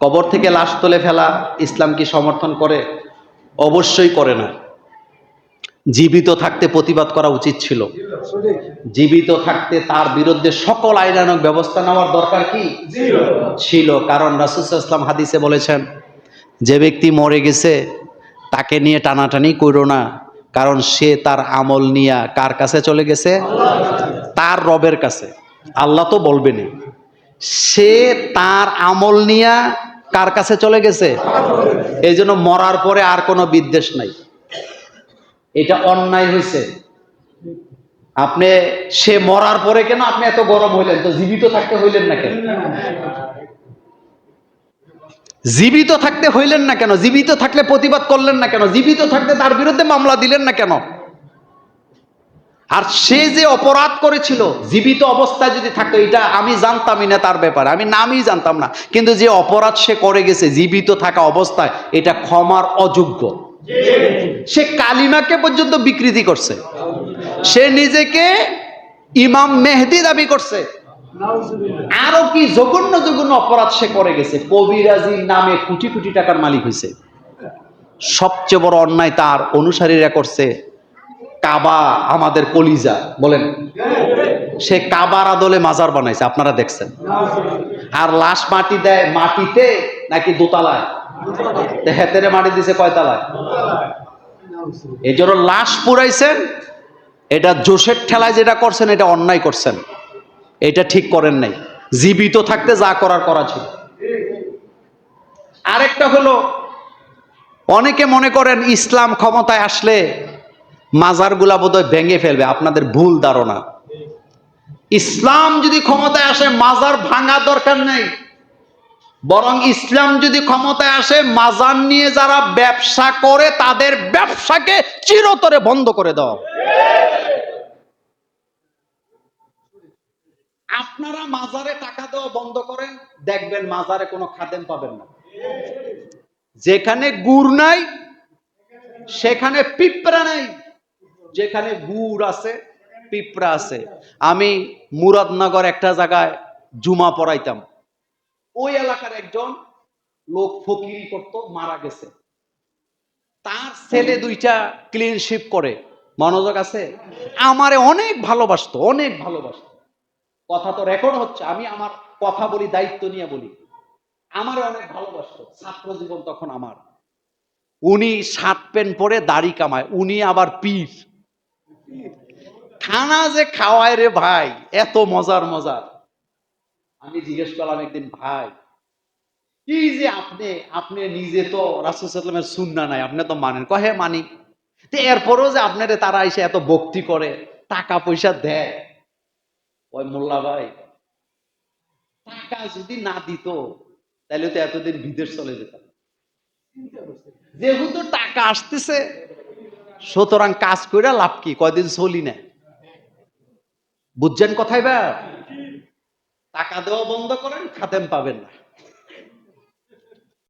কবর থেকে লাশ তুলে ফেলা ইসলাম কি সমর্থন করে? অবশ্যই করে না। জীবিত থাকতে প্রতিবাদ করা উচিত ছিল। জীবিত থাকতে তার বিরুদ্ধে সকল আইনানক ব্যবস্থা নেওয়ার দরকার কি? ছিল। কারণ রাসুসাল্লাম হাদিসে বলেছেন যে ব্যক্তি মরে গেছে তাকে নিয়ে টানাটানি করো না। কারণ সে তার আমল নিয়ে কার কাছে চলে গেছে? তার রবের কাছে। আল্লাহ তো বলবেনি সে তার আমল নিয়ে কার কাছে চলে গেছে? এই জন্য মরার পরে আর কোনো বিদ্বেষ নাই। এটা অন্যায় হয়েছে আপনি সে মরার পরে কেন আপনি এত গরম হইলেন? তো জীবিত থাকতে হইলেন না কেন? জীবিত থাকতে হইলেন না কেন? জীবিত থাকলে প্রতিবাদ করলেন না কেন? জীবিত থাকতে তার বিরুদ্ধে মামলা দিলেন না কেন? আর সে যে অপরাধ করেছিল, জীবিত অবস্থায় যদি থাকতো, এটা আমি জানতামই না তার ব্যাপারে। আমি নামই জানতাম না। কিন্তু যে অপরাধ সে করে গেছে, জীবিত থাকা অবস্থায়, এটা ক্ষমার অযোগ্য। সে কালিমাকে পর্যন্ত বিকৃতি করছে। সে নিজেকে ইমাম মেহেদি দাবি করছে। আরও কি জঘন্য জঘন্য অপরাধ সে করে গেছে। কবিরাজির নামে কোটি কোটি টাকার মালিক হয়েছে। সবচেয়ে বড় অন্যায় তার অনুসারীরা করছে। কাবা আমাদের কলিজা, বলেন। সে কাবার আদলে মাজার বানাইছে, আপনারা দেখছেন। আর লাশ মাটি দেয়, মাটিতে নাকি দোতলায়? হেতেরে মাটি দিছে কয়তলায় এই জন্য লাশ পুরাইছেন, এটা জোশের ঠেলায় যেটা করছেন, এটা অন্যায় করছেন। এটা ঠিক করেন নাই। জীবিত থাকতে যা করার করা ছিল। আরেকটা হলো, অনেকে মনে করেন ইসলাম ক্ষমতায় আসলে মাজারগুলা বোধহয় ভেঙে ফেলবে, আপনাদের ভুল ধারণা। ইসলাম যদি ক্ষমতায় আসে, মাজার ভাঙা দরকার নেই। বরং ইসলাম যদি ক্ষমতায় আসে, মাজার নিয়ে যারা ব্যবসা করে, তাদের ব্যবসাকে চিরতরে বন্ধ করে দাও। আপনারা মাজারে টাকা দেওয়া বন্ধ করেন, দেখবেন মাজারে কোনো খাদেম পাবেন না। যেখানে গুড় নাই, সেখানে পিঁপড়া নাই। যেখানে গুড় আছে, পিঁপড়া আছে। আমি মুরাদনগর একটা জায়গায় জুমা পড়াইতাম। ওই এলাকার একজন লোক ফকিরি করত, মারা গেছে। তার ছেলে দুইটা ক্লিনশিপ করে। মনোযোগ আছে? আমারে অনেক ভালোবাসতো অনেক ভালোবাসতো। কথা তো রেকর্ড হচ্ছে, আমি আমার কথা বলি, দায়িত্ব নিয়ে বলি। আমারে অনেক ভালোবাসতো, ছাত্র জীবন তখন আমার। উনি শার্ট প্যান্ট পরে দাড়ি কামায়, উনি আবার পীর। খানা যে খাওয়ায় রে ভাই, এত মজার মজার। আমি জিজ্ঞেস করলাম একদিন, ভাই কি যে আপনি আপনি নিজে তো রাসুসাল্লামের সুন্না নাই, আপনি তো মানেন। কহে, মানি। এরপরেও যে আপনারে তারা এসে এত ভক্তি করে, টাকা পয়সা দেয়। ওই মোল্লা ভাই, টাকা যদি না দিত তাহলে তো এতদিন বিদেশ চলে যেতাম। যেহেতু টাকা আসতেছে সুতরাং কাজ করে লাভ কি? কয়দিন চলি না? বুঝছেন কথাই বা টাকা দেওয়া বন্ধ করেন, খাদেম পাবেন না।